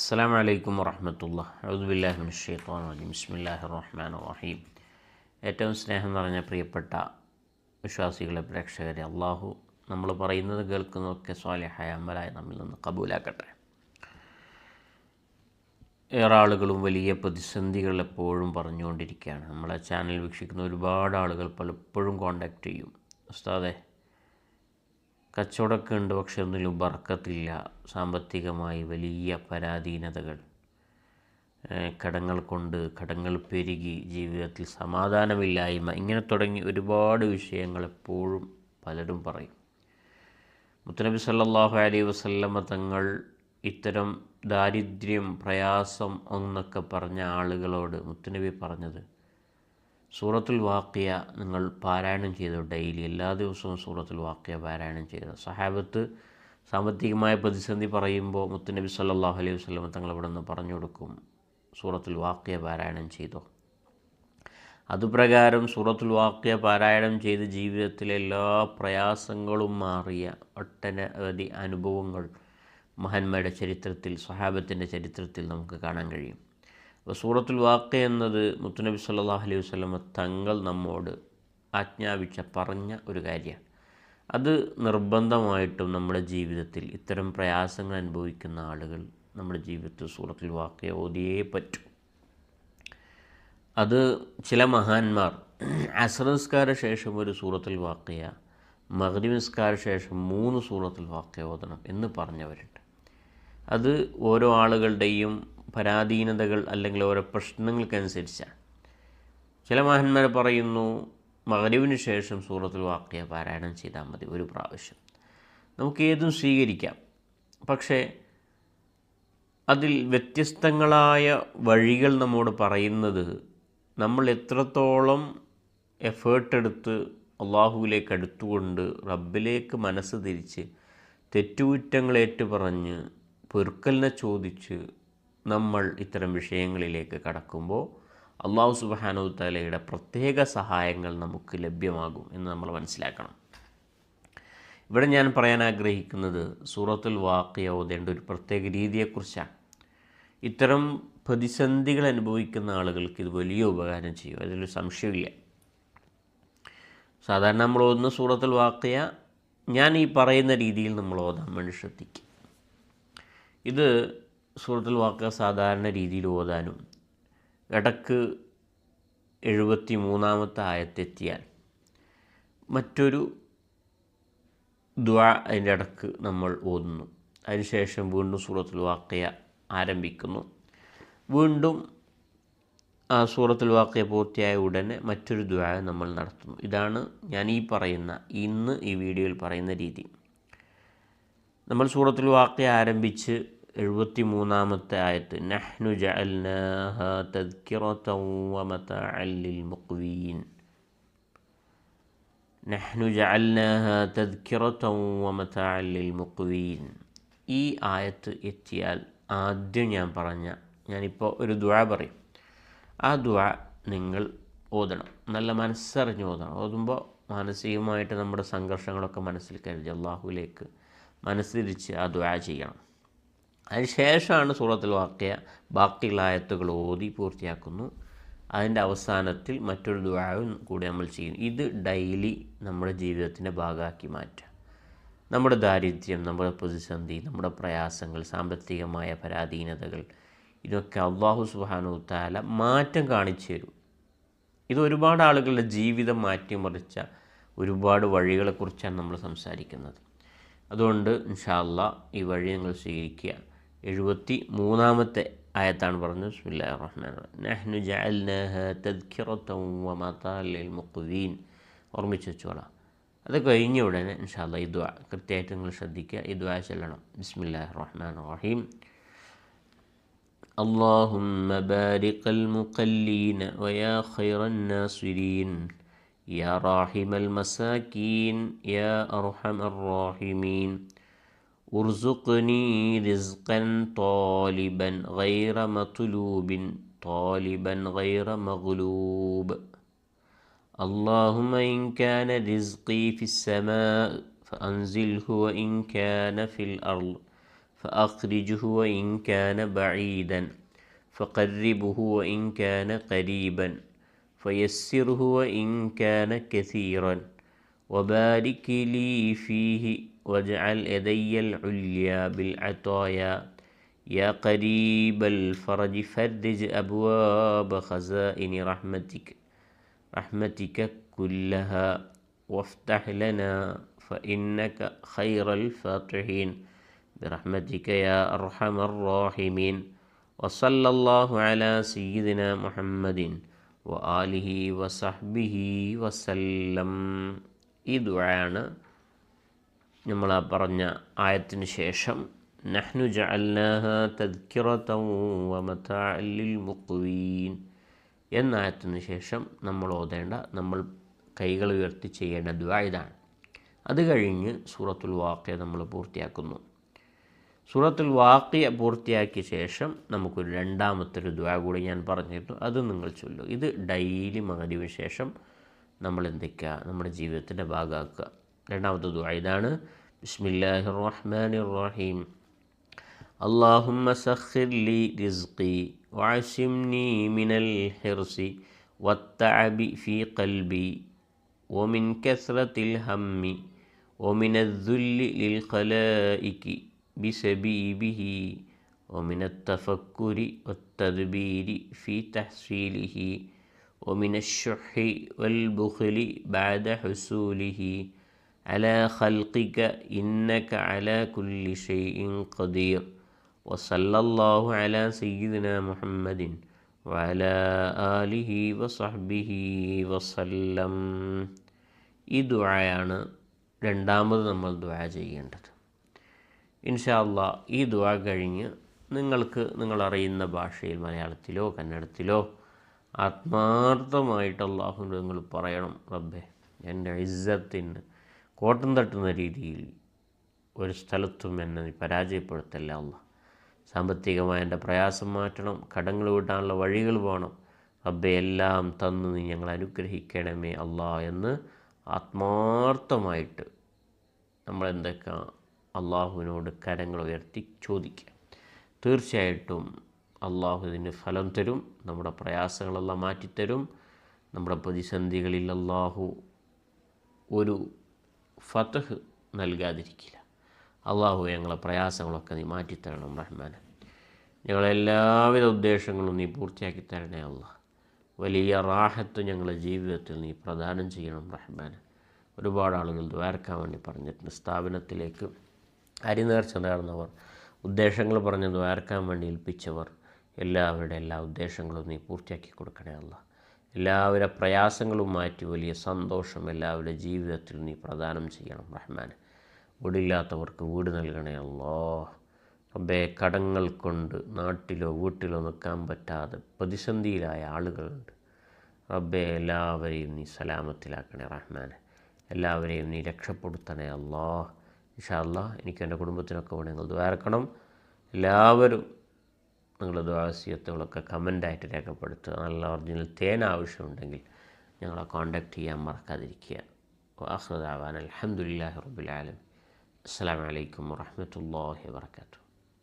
അസ്സാം വലൈക്കും من الشيطان الرجيم بسم ബിസ്മില്ലാഹി റഹ്മാൻ الرحيم ഏറ്റവും സ്നേഹം നിറഞ്ഞ പ്രിയപ്പെട്ട വിശ്വാസികളെ പ്രേക്ഷകരെ അള്ളാഹു നമ്മൾ പറയുന്നത് കേൾക്കുന്നതൊക്കെ സ്വാലിഹായ അമലായി നമ്മിൽ നിന്ന് കബൂലാക്കട്ടെ. ഏറെ ആളുകളും വലിയ പ്രതിസന്ധികൾ എപ്പോഴും പറഞ്ഞുകൊണ്ടിരിക്കുകയാണ്. നമ്മളെ ചാനൽ വീക്ഷിക്കുന്ന ഒരുപാട് ആളുകൾ പലപ്പോഴും കോണ്ടാക്റ്റ് ചെയ്യും. ഉസ്താദെ കച്ചവടമൊക്കെ ഉണ്ട് പക്ഷെ ഒന്നിലും ബർക്കത്തില്ല സാമ്പത്തികമായി വലിയ പരാധീനതകൾ. കടങ്ങൾ കൊണ്ട് കടങ്ങൾ പെരുകി ജീവിതത്തിൽ സമാധാനമില്ലായ്മ ഇങ്ങനെ തുടങ്ങി ഒരുപാട് വിഷയങ്ങൾ എപ്പോഴും പലരും പറയും. മുത്തനബി സല്ലാഹു അലൈഹി വസല്ലമ തങ്ങൾ ഇത്തരം ദാരിദ്ര്യം പ്രയാസം എന്നൊക്കെ പറഞ്ഞ ആളുകളോട് മുത്തനബി പറഞ്ഞത് സൂറത്തുൽ വാക്കിയ നിങ്ങൾ പാരായണം ചെയ്തു. ഡെയിലി എല്ലാ ദിവസവും സൂറത്തുൽ വാക്കിയ പാരായണം ചെയ്തു. സഹാബത്ത് സാമ്പത്തികമായ പ്രതിസന്ധി പറയുമ്പോൾ മുത്തുനബി സല്ലാഹു അലൈഹി വസ്ലമ തങ്ങൾ ഇവിടെ നിന്ന് പറഞ്ഞു കൊടുക്കും സൂറത്തുൽ വാക്കിയ പാരായണം ചെയ്തോ. അതുപ്രകാരം സൂറത്തുൽ വാക്കിയ പാരായണം ചെയ്ത് ജീവിതത്തിലെ എല്ലാ പ്രയാസങ്ങളും മാറിയ ഒട്ടനവധി അനുഭവങ്ങൾ മഹാന്മാരുടെ ചരിത്രത്തിൽ സ്വഹാബത്തിന്റെ ചരിത്രത്തിൽ നമുക്ക് കാണാൻ കഴിയും. അപ്പോൾ സൂറത്തുൽ വാക്ക എന്നത് മുത്തുനബി സല്ലല്ലാഹു അലൈഹി വസല്ലമ തങ്ങൾ നമ്മോട് ആജ്ഞാപിച്ച പറഞ്ഞ ഒരു കാര്യമാണ്. അത് നിർബന്ധമായിട്ടും നമ്മുടെ ജീവിതത്തിൽ ഇത്തരം പ്രയാസങ്ങൾ അനുഭവിക്കുന്ന ആളുകൾ നമ്മുടെ ജീവിതത്തിൽ സൂറത്തിൽ വാക്ക ഓതിയേ പറ്റൂ. അത് ചില മഹാന്മാർ അസറസ്കാര ശേഷം ഒരു സൂറത്തിൽ വാക്കയ മഗ്രിബിസ്കാര ശേഷം മൂന്ന് സൂറത്തിൽ വാക്കയ ഓതണം എന്ന് പറഞ്ഞവരുണ്ട്. അത് ഓരോ ആളുകളുടെയും പരാധീനതകൾ അല്ലെങ്കിൽ ഓരോ പ്രശ്നങ്ങൾക്കനുസരിച്ചാണ്. ചില മഹന്മാർ പറയുന്നു മകരുവിന് ശേഷം സൂറത്തിൽ വാക്യ പാരായണം ചെയ്താൽ മതി ഒരു പ്രാവശ്യം. നമുക്ക് ഏതും സ്വീകരിക്കാം. പക്ഷേ അതിൽ വ്യത്യസ്തങ്ങളായ വഴികൾ നമ്മോട് പറയുന്നത് നമ്മൾ എത്രത്തോളം എഫേർട്ട് എടുത്ത് അള്ളാഹുവിലേക്ക് അടുത്തുകൊണ്ട് റബ്ബിലേക്ക് മനസ്സ് തിരിച്ച് തെറ്റുകുറ്റങ്ങളേറ്റു ഏറ്റുപറഞ്ഞ് പൊരുക്കലിനെ ചോദിച്ച് നമ്മൾ ഇത്തരം വിഷയങ്ങളിലേക്ക് കടക്കുമ്പോൾ അള്ളാഹു സുബാനു തലയുടെ പ്രത്യേക സഹായങ്ങൾ നമുക്ക് ലഭ്യമാകും എന്ന് നമ്മൾ മനസ്സിലാക്കണം. ഇവിടെ ഞാൻ പറയാൻ ആഗ്രഹിക്കുന്നത് സൂറത്തുൽ വാക്കിയ ഓതേണ്ട ഒരു പ്രത്യേക രീതിയെക്കുറിച്ചാണ്. ഇത്തരം പ്രതിസന്ധികൾ അനുഭവിക്കുന്ന ആളുകൾക്ക് ഇത് വലിയ ഉപകാരം ചെയ്യും. അതിലൊരു സംശയമില്ല സാധാരണ നമ്മൾ ഓതുന്ന സൂറത്തുൽ വാക്കിയ ഞാൻ ഈ പറയുന്ന രീതിയിൽ നമ്മൾ ഓതാൻ വേണ്ടി ശ്രദ്ധിക്കും. ഇത് സൂറത്തുൽ വാക്ക സാധാരണ രീതിയിൽ ഓതാനും ഇടയ്ക്ക് എഴുപത്തി മൂന്നാമത്തെ ആയത്തെത്തിയാൽ മറ്റൊരു ദ്വാ അതിന്റെ ഇടയ്ക്ക് നമ്മൾ ഓതുന്നു. അതിനുശേഷം വീണ്ടും സൂറത്തുൽ വാക്കയ ആരംഭിക്കുന്നു. വീണ്ടും ആ സൂറത്തുൽ വാക്കയ പൂർത്തിയായ ഉടനെ മറ്റൊരു ദ്വായ നമ്മൾ നടത്തുന്നു. ഇതാണ് ഞാൻ ഈ പറയുന്ന ഇന്ന് ഈ വീഡിയോയിൽ പറയുന്ന രീതി. നമ്മൾ സൂറത്തുൽ വാക്കയ ആരംഭിച്ച് എഴുപത്തി മൂന്നാമത്തെ ആയത്ത് നഹ്നു ജഅൽനാഹ തദ്കിറതൻ വമതഅൻ ലിൽ മുഖ്വീൻ നഹ്നു ജഅൽനാഹ തദ്കിറതൻ വമതഅൻ ലിൽ മുഖ്വീൻ ഈ ആയത്ത് എത്തിയാൽ ആദ്യം ഞാൻ പറഞ്ഞ ഞാനിപ്പോൾ ഒരു ദുആ പറയും. ആ ദുആ നിങ്ങൾ ഓതണം. നല്ല മനസ്സറിഞ്ഞ് ഓതണം. ഓതുമ്പോൾ മാനസികമായിട്ട് നമ്മുടെ സംഘർഷങ്ങളൊക്കെ മനസ്സിൽ കരുതി അള്ളാഹുവിലേക്ക് മനസ്സിരിച്ച് ആ ദുആ ചെയ്യണം. അതിനുശേഷമാണ് സൂറത്തിൽ വാക്കിയ ബാക്കിയുള്ള ആയത്തുകൾ ഓതി പൂർത്തിയാക്കുന്നു. അതിന്റെ അവസാനത്തിൽ മറ്റൊരു ദുരാവും കൂടി നമ്മൾ ചെയ്യും. ഇത് ഡെയിലി നമ്മുടെ ജീവിതത്തിന്റെ ഭാഗമാക്കി മാറ്റുക. നമ്മുടെ ദാരിദ്ര്യം നമ്മുടെ പ്രതിസന്ധി നമ്മുടെ പ്രയാസങ്ങൾ സാമ്പത്തികമായ പരാധീനതകൾ ഇതൊക്കെ അള്ളാഹു സുബാനു താല മാറ്റം കാണിച്ചു തരും. ഇത് ഒരുപാട് ആളുകളുടെ ജീവിതം മാറ്റിമറിച്ച ഒരുപാട് വഴികളെക്കുറിച്ചാണ് നമ്മൾ സംസാരിക്കുന്നത്. അതുകൊണ്ട് ഇൻഷാല്ല ഈ വഴി നിങ്ങൾ സ്വീകരിക്കുക. എഴുപത്തി മൂന്നാമത്തെ ആയത്താണ് പറഞ്ഞത് ബിസ്മില്ലാ റഹ്മാൻ നഹ്നു ജഅൽനാഹ തദ്കിറതൻ വമതാൻ ലിൽ മുഖ്വീൻ ഓർമ്മിച്ച് വെച്ചോളാം അത് കഴിഞ്ഞ ഉടനെ ഇൻഷാല്ല ഈ ദ്വാ കൃത്യമായിട്ട് നിങ്ങൾ ശ്രദ്ധിക്കുക ഈ ദ്വാ ചെല്ലണം ബിസ്മില്ലാ റഹ്മാൻ റഹീം اللهم بارك المقلين ويا خير الناصرين يا راحم المساكين يا أرحم الراحمين ارزقني رزقا طالبا غير مطلوب طالبا غير مغلوب. اللهم إن كان رزقي في السماء فأنزله وإن كان في الأرض فأخرجه وإن كان بعيدا فقربه وإن كان قريبا فيسره وإن كان كثيرا وبارك لي فيه واجعل يدي العليا بالعطايا. يا قريب الفرج فرج أبواب خزائن رحمتك رحمتك كلها. وافتح لنا فإنك خير الفاتحين. برحمتك يا أرحم الراحمين. وصلى الله على سيدنا محمد وآله وصحبه وسلم. إدعانا നമ്മൾ ആ പറഞ്ഞ ആയത്തിന് ശേഷം നഹ്നു ജഅൽനാഹ തദ്കിറതൻ മുക്കുവീൻ എന്ന ആയത്തിന് ശേഷം നമ്മൾ ഓതേണ്ട നമ്മൾ കൈകൾ ഉയർത്തി ചെയ്യേണ്ട ദുആ ഇതാണ്. അത് കഴിഞ്ഞ് സൂറത്തുൽ വാഖിയ നമ്മൾ പൂർത്തിയാക്കുന്നു. സൂറത്തുൽ വാഖിയ പൂർത്തിയാക്കിയ ശേഷം നമുക്കൊരു രണ്ടാമത്തൊരു ദുആ കൂടി ഞാൻ പറഞ്ഞിരുന്നു. അത് നിങ്ങൾ ചൊല്ലു ഇത് ഡെയിലി മാറിയ ശേഷം നമ്മൾ എന്തൊക്കെയാണ് നമ്മുടെ ജീവിതത്തിന്റെ ഭാഗമാക്കുക. രണ്ടാമത്തെ ദുആ ഇതാണ് ബിസ്മില്ലാഹിർ റഹ്മാനിർ റഹീം اللهم سخر لي رزقي وعشمني من الحرص والتعب في قلبي ومن كثرة الهم ومن الذل للخلائق بسبيبه ومن التفكر والتدبير في تحصيله ومن الشح والبخل بعد حصوله على خلقك إنك على كل شيء قدير وصلى الله على سيدنا محمد وعلى آله وصحبه وسلم ഈ ദുആയാണ് രണ്ടാമത് നമ്മൾ ദുആ ചെയ്യേണ്ടത് ഇൻഷാ അള്ളാ ഈ ദുആ കഴിഞ്ഞ് നിങ്ങൾക്ക് നിങ്ങൾ അറിയുന്ന ഭാഷയിൽ മലയാളത്തിലോ കന്നഡത്തിലോ ആത്മാർത്ഥമായിട്ട് അള്ളാഹുവിൻ്റെ നിങ്ങൾ പറയണം റബ്ബെ എൻ്റെ ഇസ്സത്തിന് കോട്ടം തട്ടുന്ന രീതിയിൽ ഒരു സ്ഥലത്തും എന്നെ പരാജയപ്പെടുത്തല്ല അല്ല. സാമ്പത്തികമായ എന്റെ പ്രയാസം മാറ്റണം കടങ്ങൾ വിടാനുള്ള വഴികൾ വേണം. റബ്ബെ എല്ലാം തന്നു നീ ഞങ്ങൾ അനുഗ്രഹിക്കണമേ അല്ല എന്ന് ആത്മാർത്ഥമായിട്ട് നമ്മളെന്തൊക്കെ അള്ളാഹുവിനോട് കരങ്ങൾ ഉയർത്തി ചോദിക്കുക തീർച്ചയായിട്ടും അള്ളാഹു ഇതിന് ഫലം തരും നമ്മുടെ പ്രയാസങ്ങളെല്ലാം മാറ്റിത്തരും. നമ്മുടെ പ്രതിസന്ധികളിൽ അള്ളാഹു ഒരു ഫതഹ് നൽകാതിരിക്കില്ല. അള്ളാഹു ഞങ്ങളെ പ്രയാസങ്ങളൊക്കെ നീ മാറ്റിത്തരണം റഹ്മാൻ ഞങ്ങളെല്ലാവിധ ഉദ്ദേശങ്ങളും നീ പൂർത്തിയാക്കി തരണേ അള്ളാഹ് വലിയ റാഹത്ത് ഞങ്ങളുടെ ജീവിതത്തിൽ നീ പ്രദാനം ചെയ്യണം റഹ്മാൻ ഒരുപാട് ആളുകൾ ദ്വാരക്കാൻ വേണ്ടി പറഞ്ഞിട്ടുണ്ട്. സ്ഥാപനത്തിലേക്ക് അരിനേർച്ച നേർന്നവർ ഉദ്ദേശങ്ങൾ പറഞ്ഞ് ദ്വാരക്കാൻ വേണ്ടി ഏൽപ്പിച്ചവർ എല്ലാവരുടെ എല്ലാ ഉദ്ദേശങ്ങളും നീ പൂർത്തിയാക്കി കൊടുക്കണേ അല്ല എല്ലാവരുടെ പ്രയാസങ്ങളും മാറ്റി വലിയ സന്തോഷം എല്ലാവരുടെ ജീവിതത്തിൽ നീ പ്രദാനം ചെയ്യണം റഹ്മാൻ വീടില്ലാത്തവർക്ക് വീട് നൽകണേ അല്ലോ. കടങ്ങൾ കൊണ്ട് നാട്ടിലോ വീട്ടിലോ നിൽക്കാൻ പറ്റാതെ പ്രതിസന്ധിയിലായ ആളുകളുണ്ട്. റബ്ബെ എല്ലാവരെയും നീ സലാമത്തിലാക്കണേ റഹ്മാൻ എല്ലാവരെയും നീ രക്ഷപ്പെടുത്തണേ അല്ലോ. ഇഷാ അല്ലാ എനിക്ക് എന്റെ കുടുംബത്തിനൊക്കെ വേണമെങ്കിൽ ദ്വാരക്കണം എല്ലാവരും നിങ്ങളുടെ ദ്വാസിയത്തുകളൊക്കെ കമന്റായിട്ട് രേഖപ്പെടുത്തുക. നല്ല ഒറിജിനൽ തേൻ ആവശ്യമുണ്ടെങ്കിൽ ഞങ്ങളെ കോൺടാക്റ്റ് ചെയ്യാൻ മറക്കാതിരിക്കുക. വാഹൃദാവാൻ അലഹമുല്ലാ റബുലാലം അസ്സാം വലൈക്കും വാഹമത്തല്ലാഹി വാത്തു